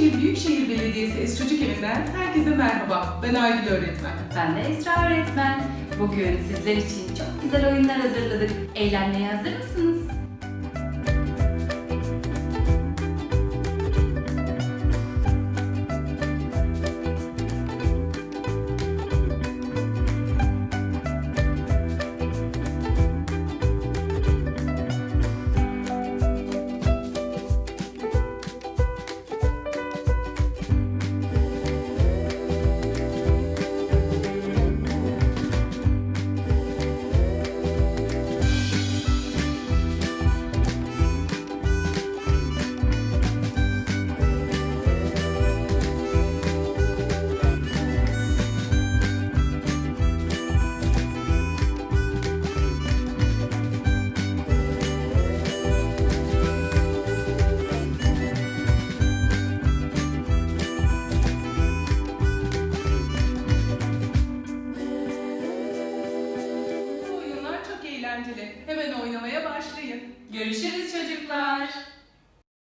Eskişehir Büyükşehir Belediyesi Es Çocuk Evi'nden herkese merhaba. Ben Aygül Öğretmen. Ben de Esra öğretmen. Bugün sizler için çok güzel oyunlar hazırladık. Eğlenmeye hazır mısınız? Eğlenceli. Hemen oynamaya başlayın. Görüşürüz çocuklar.